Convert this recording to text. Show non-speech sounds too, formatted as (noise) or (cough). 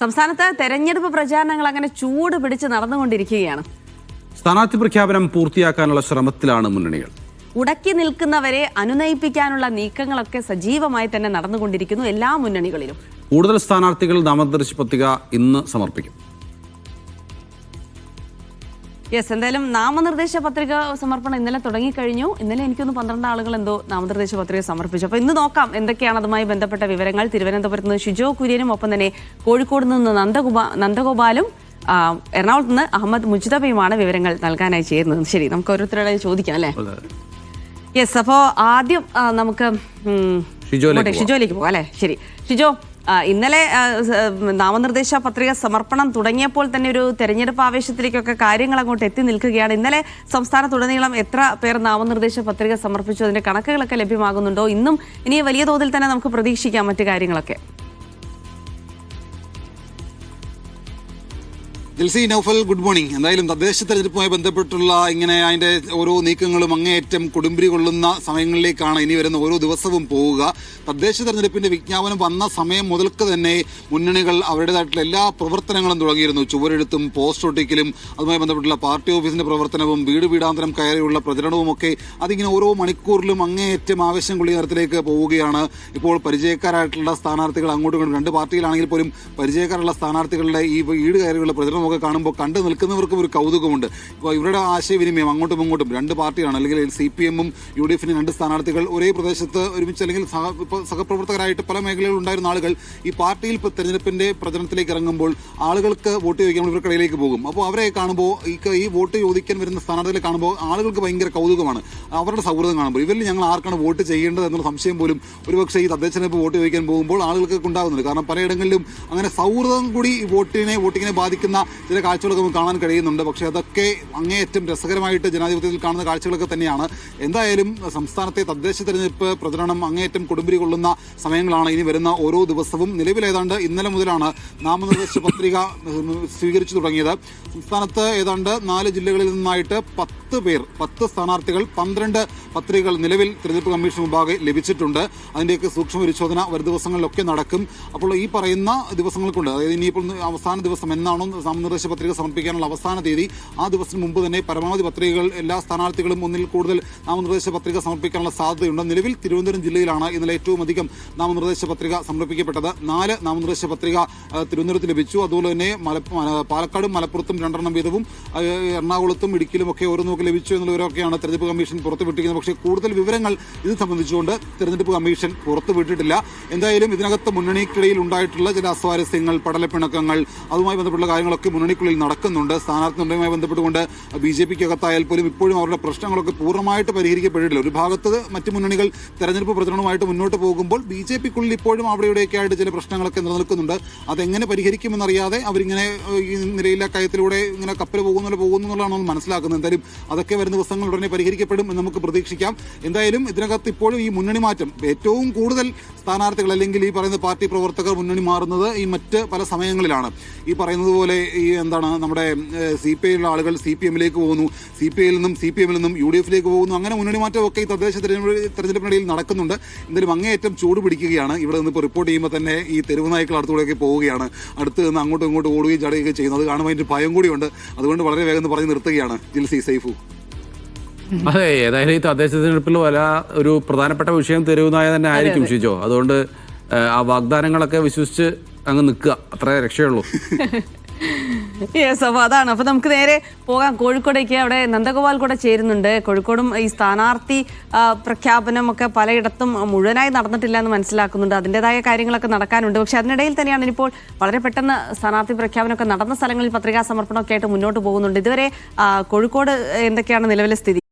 സംസ്ഥാനത്ത് തെരഞ്ഞെടുപ്പ് പ്രചാരണങ്ങൾ അങ്ങനെ ചൂട് പിടിച്ച് നടന്നുകൊണ്ടിരിക്കുകയാണ്. സ്ഥാനാർത്ഥി പ്രഖ്യാപനം പൂർത്തിയാക്കാനുള്ള ശ്രമത്തിലാണ് മുന്നണികൾ. ഉടക്കി നിൽക്കുന്നവരെ അനുനയിപ്പിക്കാനുള്ള നീക്കങ്ങളൊക്കെ സജീവമായി തന്നെ നടന്നുകൊണ്ടിരിക്കുന്നു എല്ലാ മുന്നണികളിലും. കൂടുതൽ സ്ഥാനാർത്ഥികൾ നാമനിർദ്ദേശ പത്രിക ഇന്ന് സമർപ്പിക്കും. യെസ് എന്തായാലും നാമനിർദ്ദേശ പത്രിക സമർപ്പണം ഇന്നലെ തുടങ്ങിക്കഴിഞ്ഞു. ഇന്നലെ എനിക്കൊന്ന് പന്ത്രണ്ട് ആളുകൾ എന്തോ നാമനിർദ്ദേശ പത്രിക സമർപ്പിച്ചു. അപ്പോൾ ഇന്ന് നോക്കാം എന്തൊക്കെയാണ് അതുമായി ബന്ധപ്പെട്ട വിവരങ്ങൾ. തിരുവനന്തപുരത്ത് നിന്ന് ഷിജോ കുര്യനും ഒപ്പം തന്നെ കോഴിക്കോട് നിന്ന് നന്ദഗോപാ നന്ദഗോപാലും എറണാകുളത്ത് നിന്ന് അഹമ്മദ് മുജിതബയുമാണ് വിവരങ്ങൾ നൽകാനായി ചേരുന്നത്. ശരി നമുക്ക് ഓരോരുത്തരോട് ചോദിക്കാം അല്ലേ? യെസ് അപ്പോൾ ആദ്യം നമുക്ക് ഷിജോയിലേക്ക് പോകാം അല്ലേ? ശരി. ഷിജോ ഇന്നലെ നാമനിർദ്ദേശ പത്രിക സമർപ്പണം തുടങ്ങിയപ്പോൾ തന്നെ ഒരു തെരഞ്ഞെടുപ്പ് ആവേശത്തിലേക്കൊക്കെ കാര്യങ്ങൾ അങ്ങോട്ട് എത്തി നിൽക്കുകയാണ്. ഇന്നലെ സംസ്ഥാനത്തുടനീളം എത്ര പേർ നാമനിർദ്ദേശ പത്രിക സമർപ്പിച്ചു? അതിന്റെ കണക്കുകളൊക്കെ ലഭ്യമാകുന്നുണ്ടോ? ഇന്നും ഇനി വലിയ തോതിൽ തന്നെ നമുക്ക് പ്രതീക്ഷിക്കാം മറ്റു കാര്യങ്ങളൊക്കെ. Jilsy Naufal good morning. എന്തായാലും തദ്ദേശ തെരഞ്ഞെടുപ്പുമായി ബന്ധപ്പെട്ടുള്ള ഇങ്ങനെ അതിന്റെ ഓരോ നീക്കങ്ങളും അങ്ങേയറ്റം കൊടുമ്പിരി കൊള്ളുന്ന സമയങ്ങളിലേക്കാണ് ഇനി വരുന്ന ഓരോ ദിവസവും പോവുക. തദ്ദേശ തെരഞ്ഞെടുപ്പിന്റെ വിജ്ഞാപനം വന്ന സമയം മുതൽക്ക് തന്നെ മുന്നണികൾ അവരുടേതായിട്ടുള്ള എല്ലാ പ്രവർത്തനങ്ങളും തുടങ്ങിയിരുന്നു. ചുവരെഴുത്തും പോസ്റ്റ് ഒട്ടിക്കലും അതുമായി ബന്ധപ്പെട്ടുള്ള പാർട്ടി ഓഫീസിന്റെ പ്രവർത്തനവും വീട് വീടാന്തരം കയറിയുള്ള പ്രചരണവും ഒക്കെ അതിങ്ങനെ ഓരോ മണിക്കൂറിലും അങ്ങേയറ്റം ആവശ്യം കൊള്ളിയ പോവുകയാണ്. ഇപ്പോൾ പരിചയക്കാരായിട്ടുള്ള സ്ഥാനാർത്ഥികൾ അങ്ങോട്ടും ഇങ്ങോട്ടും. രണ്ട് പാർട്ടിയിലാണെങ്കിൽ പോലും പരിചയക്കാരുള്ള സ്ഥാനാർത്ഥികളുടെ ഈ വീട് കയറിയുള്ള പ്രചരണമൊക്കെ കാണുമ്പോൾ കണ്ടു നിൽക്കുന്നവർക്കും ഒരു കൗതുകമുണ്ട്. ഇപ്പോൾ ഇവരുടെ ആശയവിനിമയം അങ്ങോട്ടും ഇങ്ങോട്ടും രണ്ട് പാർട്ടിയാണ്. അല്ലെങ്കിൽ സി പി എമ്മും യു ഡി എഫിന് രണ്ട് സ്ഥാനാർത്ഥികൾ ഒരേ പ്രദേശത്ത് ഒരുമിച്ച് അല്ലെങ്കിൽ സഹ ഇപ്പോൾ സഹപ്രവർത്തകരായിട്ട് പല മേഖലകളിൽ ഉണ്ടായിരുന്ന ആളുകൾ ഈ പാർട്ടിയിൽ ഇപ്പോൾ തെരഞ്ഞെടുപ്പിന്റെ പ്രചരണത്തിലേക്ക് ഇറങ്ങുമ്പോൾ ആളുകൾക്ക് വോട്ട് ചോദിക്കാൻ ഇവർക്കിടയിലേക്ക് പോകും. അപ്പോൾ അവരെ കാണുമ്പോൾ ഈ വോട്ട് ചോദിക്കാൻ വരുന്ന സ്ഥാനാർത്ഥികളെ കാണുമ്പോൾ ആളുകൾക്ക് ഭയങ്കര കൗതുകമാണ്. അവരുടെ സൗഹൃദം കാണുമ്പോൾ ഇവരിൽ ഞങ്ങൾ ആർക്കാണ് വോട്ട് ചെയ്യേണ്ടത് എന്നുള്ള സംശയം പോലും ഒരുപക്ഷെ ഈ തദ്ദേശ വോട്ട് ചോദിക്കാൻ പോകുമ്പോൾ ആളുകൾക്ക് ഉണ്ടാകുന്നുണ്ട്. കാരണം പലയിടങ്ങളിലും അങ്ങനെ സൗഹൃദം കൂടി വോട്ടിനെ വോട്ടിങ്ങിനെ ബാധിക്കുന്ന ചില കാഴ്ചകളൊക്കെ നമുക്ക് കാണാൻ കഴിയുന്നുണ്ട്. പക്ഷേ അതൊക്കെ അങ്ങേയറ്റം രസകരമായിട്ട് ജനാധിപത്യത്തിൽ കാണുന്ന കാഴ്ചകളൊക്കെ തന്നെയാണ്. എന്തായാലും സംസ്ഥാനത്തെ തദ്ദേശ തെരഞ്ഞെടുപ്പ് പ്രചരണം അങ്ങേയറ്റം കൊടുമ്പിരി കൊള്ളുന്ന സമയങ്ങളാണ്. ഇനി വരുന്ന ഓരോ ദിവസവും നിലവിൽ ഏതാണ്ട് ഇന്നലെ മുതലാണ് നാമനിർദ്ദേശ പത്രിക സ്വീകരിച്ചു തുടങ്ങിയത്. സംസ്ഥാനത്ത് ഏതാണ്ട് നാല് ജില്ലകളിൽ നിന്നായിട്ട് പത്ത് പേർ പത്ത് സ്ഥാനാർത്ഥികൾ പന്ത്രണ്ട് പത്രികകൾ നിലവിൽ തെരഞ്ഞെടുപ്പ് കമ്മീഷൻ മുമ്പാകെ ലഭിച്ചിട്ടുണ്ട്. അതിന്റെയൊക്കെ സൂക്ഷ്മ പരിശോധന വരും ദിവസങ്ങളിലൊക്കെ നടക്കും. അപ്പോൾ ഈ പറയുന്ന ദിവസങ്ങൾ കൊണ്ട് അതായത് ഇനിയിപ്പോൾ അവസാന ദിവസം എന്നാണോ നാമനിർദ്ദേശ പത്രിക സമർപ്പിക്കാനുള്ള അവസാന തീയതി ആ ദിവസത്തിന് മുമ്പ് തന്നെ പരമാവധി പത്രികകൾ എല്ലാ സ്ഥാനാർത്ഥികളും ഒന്നിൽ കൂടുതൽ നാമനിർദ്ദേശ പത്രിക സമർപ്പിക്കാനുള്ള സാധ്യതയുണ്ട്. നിലവിൽ തിരുവനന്തപുരം ജില്ലയിലാണ് ഇന്നലെ ഏറ്റവും അധികം നാമനിർദ്ദേശ പത്രിക സമർപ്പിക്കപ്പെട്ടത്. നാല് നാമനിർദ്ദേശ പത്രിക തിരുവനന്തപുരത്ത് ലഭിച്ചു. അതുപോലെ തന്നെ പാലക്കാടും മലപ്പുറത്തും രണ്ടെണ്ണം വീതവും എറണാകുളത്തും ഇടുക്കിയിലും ഒക്കെ ഓരോന്നൊക്കെ ലഭിച്ചു എന്നുള്ളവരൊക്കെയാണ് തെരഞ്ഞെടുപ്പ് കമ്മീഷൻ പുറത്തുവിട്ടിരിക്കുന്നത്. പക്ഷേ കൂടുതൽ വിവരങ്ങൾ ഇത് സംബന്ധിച്ചുകൊണ്ട് തെരഞ്ഞെടുപ്പ് കമ്മീഷൻ പുറത്തുവിട്ടിട്ടില്ല. എന്തായാലും ഇതിനകത്ത് മുന്നണിക്കിടയിൽ ഉണ്ടായിട്ടുള്ള ചില അസ്വാരസ്യങ്ങൾ പടലപ്പിണക്കങ്ങൾ അതുമായി ബന്ധപ്പെട്ടുള്ള കാര്യങ്ങളൊക്കെ മുന്നണിക്കുള്ളിൽ നടക്കുന്നുണ്ട്. സ്ഥാനാർത്ഥി നിർണയവുമായി ബന്ധപ്പെട്ടുകൊണ്ട് ബി ജെ പിക്ക് അകത്തായാൽ പോലും ഇപ്പോഴും അവരുടെ പ്രശ്നങ്ങളൊക്കെ പൂർണമായിട്ട് പരിഹരിക്കപ്പെട്ടിട്ടില്ല. ഒരു ഭാഗത്ത് മറ്റ് മുന്നണികൾ തെരഞ്ഞെടുപ്പ് പ്രചരണവുമായിട്ട് മുന്നോട്ട് പോകുമ്പോൾ ബി ജെ പിക്കുള്ളിൽ ഇപ്പോഴും അവിടെ ഇവിടെയൊക്കെ ആയിട്ട് ചില പ്രശ്നങ്ങളൊക്കെ നിലനിൽക്കുന്നുണ്ട്. അതെങ്ങനെ പരിഹരിക്കുമെന്നറിയാതെ അവരിങ്ങനെ ഈ നിലയിലെ കയത്തിലൂടെ ഇങ്ങനെ കപ്പൽ പോകുന്ന പോകുന്നു എന്നുള്ളതാണ് മനസ്സിലാക്കുന്നത്. എന്തായാലും അതൊക്കെ വരുന്ന ദിവസങ്ങൾ ഉടനെ പരിഹരിക്കപ്പെടും എന്ന് നമുക്ക് പ്രതീക്ഷിക്കാം. എന്തായാലും ഇതിനകത്ത് ഇപ്പോഴും ഈ മുന്നണി മാറ്റം ഏറ്റവും കൂടുതൽ സ്ഥാനാർത്ഥികൾ അല്ലെങ്കിൽ ഈ പറയുന്ന പാർട്ടി പ്രവർത്തകർ മുന്നണി മാറുന്നത് ഈ മറ്റ് പല സമയങ്ങളിലാണ്. ഈ പറയുന്നത് പോലെ ഈ എന്താണ് നമ്മുടെ സി പി ഐയിലുള്ള ആളുകൾ സി പി എമ്മിലേക്ക് പോകുന്നു. സി പി ഐയിൽ നിന്നും സി പി എമ്മിൽ നിന്നും യു ഡി എഫിലേക്ക് പോകുന്നു. അങ്ങനെ മുന്നണി മാറ്റമൊക്കെ ഈ തദ്ദേശ തെരഞ്ഞെടുപ്പിനിടയിൽ നടക്കുന്നുണ്ട്. എന്തായാലും അങ്ങേയറ്റം ചൂട് പിടിക്കുകയാണ്. ഇവിടെ നിന്ന് ഇപ്പോൾ റിപ്പോർട്ട് ചെയ്യുമ്പോൾ തന്നെ ഈ തെരുവ് നായ്ക്കൾ അടുത്തുകൂടെയൊക്കെ പോവുകയാണ്. അടുത്ത് നിന്ന് അങ്ങോട്ടും ഇങ്ങോട്ടും ഓടുകയും ചടയുകയും ചെയ്യുന്നത് അത് കാണുമ്പോൾ അതിന്റെ ഭയം കൂടിയുണ്ട്. അതുകൊണ്ട് വളരെ വേഗം പറഞ്ഞ് നിർത്തുകയാണ് ജിൽസി സൈഫു അതെ ഏതായാലും ഈ തദ്ദേശ തെരഞ്ഞെടുപ്പിൽ വല ഒരു പ്രധാനപ്പെട്ട വിഷയം തെരുവുനായ തന്നെ ആയിരിക്കും ഷിജോ. അതുകൊണ്ട് ആ, ആ വാഗ്ദാനങ്ങളൊക്കെ വിശ്വസിച്ച് അങ്ങ് നിൽക്കുക. അത്രേ രക്ഷയുള്ളൂ. (laughs) യെസ് അപ്പോൾ അതാണ്. അപ്പോൾ നമുക്ക് നേരെ പോകാം. കോഴിക്കോടേക്ക് അവിടെ നന്ദഗോപാൽ കൂടെ ചേരുന്നുണ്ട്. കോഴിക്കോടും ഈ സ്ഥാനാർത്ഥി പ്രഖ്യാപനം പ്രഖ്യാപനമൊക്കെ പലയിടത്തും മുഴുവനായി നടന്നിട്ടില്ല എന്ന് മനസ്സിലാക്കുന്നുണ്ട്. അതിന്റെതായ കാര്യങ്ങളൊക്കെ നടക്കാനുണ്ട്. പക്ഷെ അതിനിടയിൽ തന്നെയാണ് ഇനിയിപ്പോൾ വളരെ പെട്ടെന്ന് സ്ഥാനാർത്ഥി പ്രഖ്യാപനമൊക്കെ നടന്ന സ്ഥലങ്ങളിൽ പത്രികാ സമർപ്പണമൊക്കെ ആയിട്ട് മുന്നോട്ട് പോകുന്നുണ്ട്. ഇതുവരെ കോഴിക്കോട് എന്തൊക്കെയാണ് നിലവിലെ സ്ഥിതി?